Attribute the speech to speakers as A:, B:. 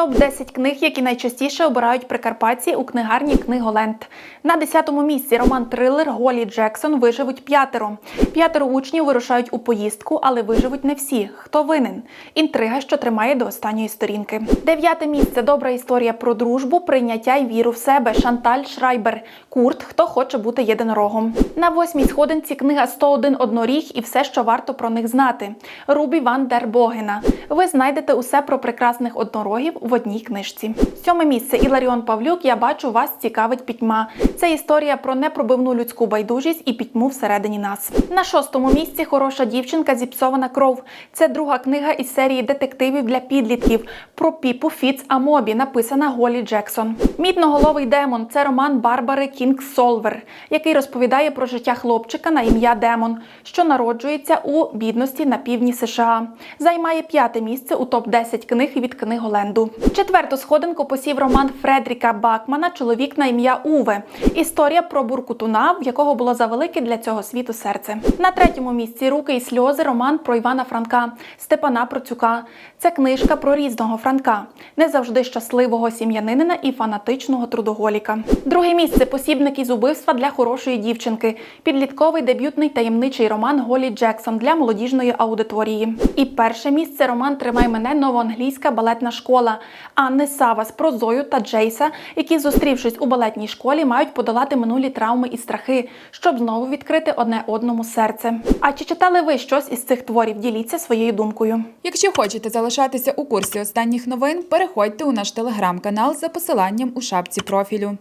A: Топ 10 книг, які найчастіше обирають прикарпатці у книгарні Книголенд. На 10-му місці роман трилер Голі Джексон виживуть п'ятеро. П'ятеро учнів вирушають у поїздку, але виживуть не всі. Хто винен? Інтрига, що тримає до останньої сторінки. Дев'яте місце добра історія про дружбу, прийняття й віру в себе. Шанталь Шрайбер. Курт, хто хоче бути єдинорогом. На восьмій сходинці книга «101 одноріг і все, що варто про них знати. Рубі Ван дер Богена. Ви знайдете усе про прекрасних однорогів в одній книжці. Сьоме місце Іларіон Павлюк. Я бачу, вас цікавить пітьма. Це історія про непробивну людську байдужість і пітьму всередині нас. На шостому місці хороша дівчинка зіпсована кров. Це друга книга із серії детективів для підлітків про Піпу Фіц Амобі, написана Голі Джексон. Мідноголовий демон це роман Барбари Кінг Солвер, який розповідає про життя хлопчика на ім'я Демон, що народжується у бідності на півдні США. Займає п'яте місце у топ 10 книг від книголенду. Четверту сходинку посів роман Фредріка Бакмана Чоловік на ім'я Уве. Історія про буркутуна, в якого було завелике для цього світу серце. На третьому місці руки і сльози роман про Івана Франка Степана Процюка. Це книжка про різного Франка, не завжди щасливого сім'янинина і фанатичного трудоголіка. Друге місце посібник із убивства для хорошої дівчинки. Підлітковий дебютний таємничий роман Голі Джексон для молодіжної аудиторії. І перше місце роман Тримай мене новоанглійська балетна школа Анни Савас про Зою та Джейса, які, зустрівшись у балетній школі, мають подолати минулі травми і страхи, щоб знову відкрити одне одному серце. А чи читали ви щось із цих творів? Діліться своєю думкою.
B: Якщо хочете залишатися у курсі останніх новин, переходьте у наш телеграм-канал за посиланням у шапці профілю.